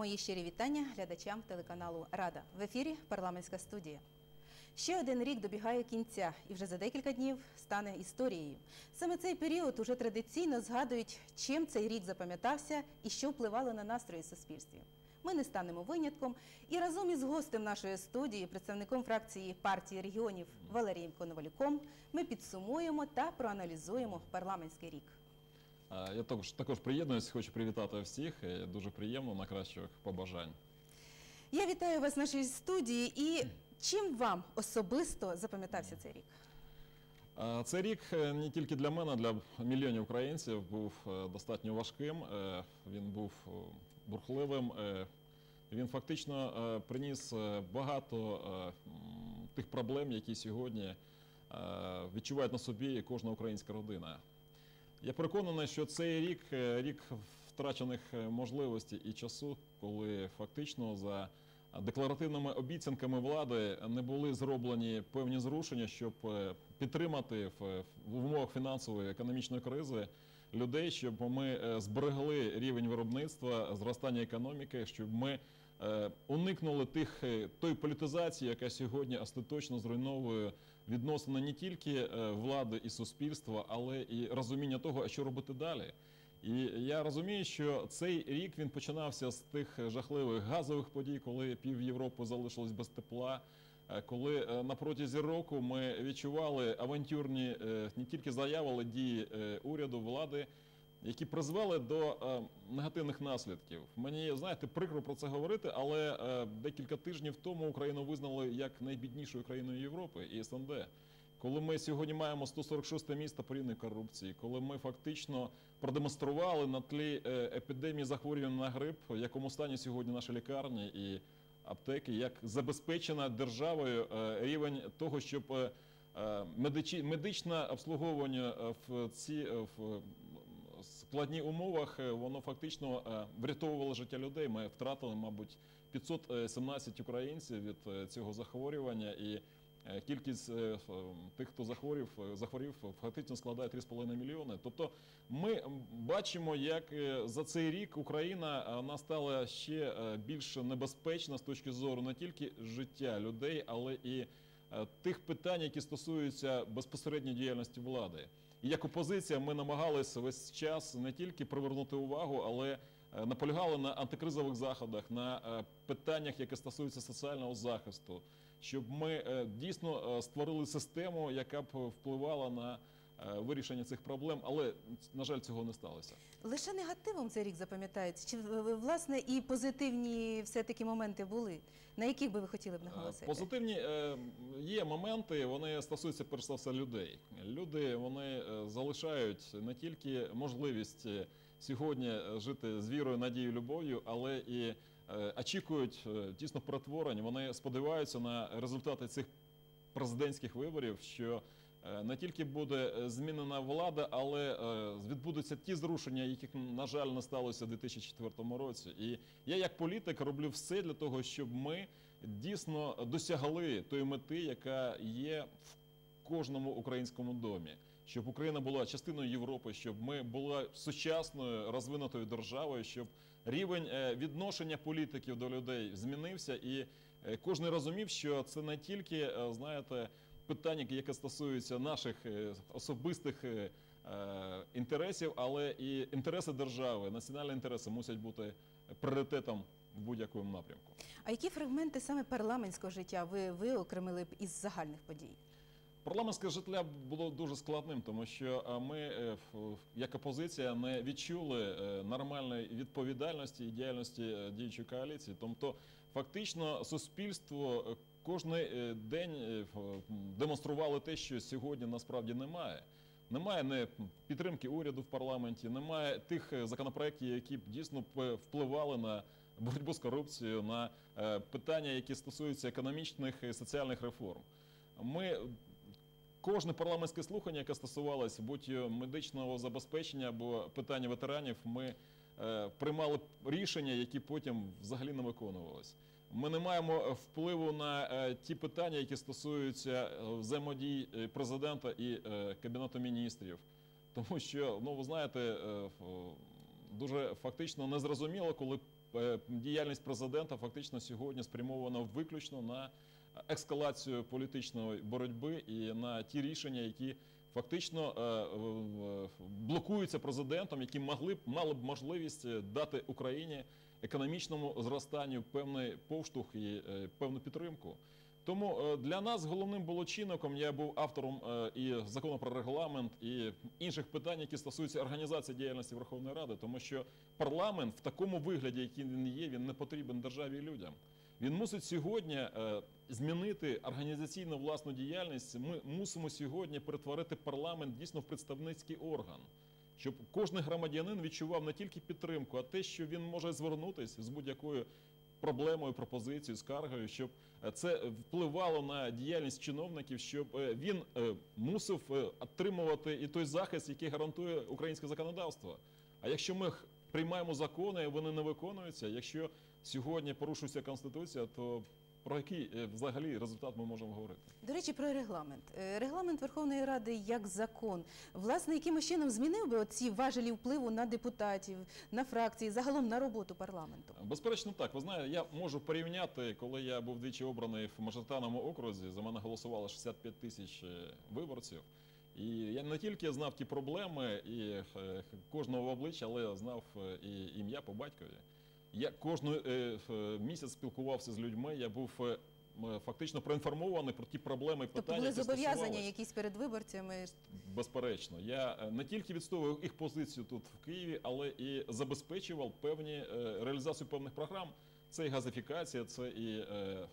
Мої щирі вітання глядачам телеканалу Рада. В ефірі парламентська студія. Ще один рік добігає кінця і вже за декілька днів стане історією. Саме цей період уже традиційно згадують, чим цей рік запам'ятався і що впливало на настрої суспільстві. Ми не станемо винятком. І разом із гостем нашої студії, представником фракції партії регіонів Валерієм Коновалюком, ми підсумуємо та проаналізуємо парламентський рік. Я також, також приєднуюсь, хочу привітати всіх. е, Дуже приємно на кращих побажань. Я вітаю вас в нашій студії. І чим вам особисто запам'ятався цей рік? Цей рік е, не тільки для мене, для мільйонів українців був е, достатньо важким. Він був бурхливим. Він фактично приніс багато тих проблем, які сьогодні відчувають на собі кожна українська родина. Я переконаний, що цей рік е, рік втрачених е, можливостей і часу, коли фактично за декларативними обіцянками влади не були зроблені певні зрушення, щоб е, підтримати в, умовах фінансової економічної кризи людей, щоб ми зберегли рівень виробництва, зростання економіки, щоб ми уникнули тих той політизації, яка сьогодні остаточно зруйновує відносини не тільки е, влади і суспільства, але і розуміння того, що робити далі. І я розумію, що цей рік він починався з тих жахливих газових подій, коли пів Європи залишилось без тепла. е, Коли е, на протязі року ми відчували авантюрні не тільки заяви, але дії уряду влади, які призвели до е, негативних наслідків. Мені знаєте, прикро про це говорити, але е, декілька тижнів тому Україну визнали як найбіднішою країною Європи і СНД. Коли ми сьогодні маємо 146 місто по корупції, коли ми фактично продемонстрували на тлі е, епідемії захворювання на грип, в якому стані сьогодні наші лікарні і аптеки, як забезпечена державою рівень того, щоб медичне обслуговування в ці в е, складні умовах е, воно фактично е, врятовувало життя людей. Ми втратили, мабуть, 517 українців від е, цього захворювання і. е, Кількість е, тих, хто захворів, е, захворів, фактично складає 3,5 мільйони. Тобто ми бачимо, як е, за цей рік Україна е, вона стала ще е, більш небезпечна з точки зору не тільки життя людей, але і е, тих питань, які стосуються безпосередньої діяльності влади. І як опозиція ми намагалися весь час не тільки привернути увагу, але е, наполягали на антикризових заходах, на е, питаннях, які стосуються соціального захисту, щоб ми е, дійсно е, створили систему, яка б впливала на е, вирішення цих проблем. Але на жаль, цього не сталося. Лише негативом цей рік запам'ятається? Чи власне і позитивні все-таки моменти були? На яких би ви хотіли б наголосити? Позитивні е, є моменти, вони стосуються перш за все людей. Люди вони е, залишають не тільки можливість е, сьогодні е, жити з вірою, надією, любов'ю, але і е, очікують е, дійсно перетворень. Вони сподіваються на результати цих президентських виборів, що е, не тільки буде е, змінена влада, але е, відбудуться ті зрушення, яких, на жаль, не сталося у 2004 році. І я, як політик, роблю все для того, щоб ми дійсно досягли тої мети, яка є в кожному українському домі. Щоб Україна була частиною Європи, щоб ми були сучасною розвинутою державою, щоб рівень е, відношення політиків до людей змінився, і е, кожен розумів, що це не тільки е, знаєте питання, яке стосується наших е, особистих е, е, інтересів, але і інтереси держави, національні інтереси мусять бути пріоритетом в будь-якому напрямку. А які фрагменти саме парламентського життя ви виокремили б із загальних подій? Парламентське життя було дуже складним, тому що ми, як опозиція, не відчули нормальної відповідальності і діяльності діючої коаліції. Тобто, фактично, суспільство кожен е, день е, демонструвало те, що сьогодні насправді немає. Немає не підтримки уряду в парламенті, немає тих е, законопроєктів, які б дійсно впливали на боротьбу з корупцією, на питання, які стосуються економічних і соціальних реформ. Ми Кожне парламентське слухання, яке стосувалося будь медичного забезпечення або питання ветеранів, ми приймали рішення, які потім взагалі не виконувалися. Ми не маємо е, впливу на е, ті питання, які стосуються е, взаємодії е, президента і кабінету міністрів. Тому що, ну ви знаєте, дуже фактично незрозуміло, коли діяльність президента фактично сьогодні спрямована виключно на ескалацію політичної боротьби і на ті рішення, які фактично блокуються президентом, які могли б мали б можливість дати Україні економічному зростанню певний повштовх і е, певну підтримку. Тому е, для нас головним було чинником. Я був автором е, і закону про регламент, і інших питань, які стосуються організації діяльності Верховної Ради, тому що парламент в такому вигляді, який він є, він не потрібен державі і людям. Він мусить сьогодні змінити організаційну власну діяльність. Ми мусимо сьогодні перетворити парламент дійсно в представницький орган, щоб кожен громадянин відчував не тільки підтримку, а те, що він може звернутися з будь-якою проблемою, пропозицією, скаргою, щоб е, це впливало на діяльність чиновників, щоб е, він е, мусив отримувати і той захист, який гарантує українське законодавство. А якщо ми приймаємо закони, вони не виконуються, якщо сьогодні порушується конституція, то про який е, взагалі результат ми можемо говорити? До речі, про регламент. Е, Регламент Верховної Ради як закон, власне, якимось чином змінив би оці важелі впливу на депутатів, на фракції, загалом на роботу парламенту. Безперечно, так. Ви знаєте, я можу порівняти, коли я був двічі обраний в мажоритарному окрузі. За мене голосувало 65 тисяч е, виборців. І я не тільки знав ті проблеми і кожного в обличчя, але знав і ім'я по батькові. Я кожну е, е, місяць спілкувався з людьми. Я був е, фактично проінформований про ті проблеми і Тобто питання, були зобов'язання якісь перед виборцями. Безперечно, я е, не тільки відстоював їх позицію тут в Києві, але і забезпечував певні е, реалізацію певних програм. Це і газифікація, це і е, е,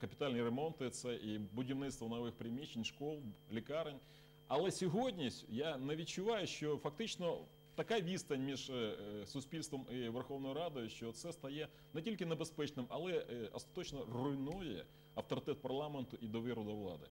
капітальні ремонти, це і будівництво нових приміщень, школ, лікарень. Але сьогодні я не відчуваю, що фактично така відстань між е, е, суспільством і Верховною Радою, що це стає не тільки небезпечним, але е, остаточно руйнує авторитет парламенту і довіру до влади.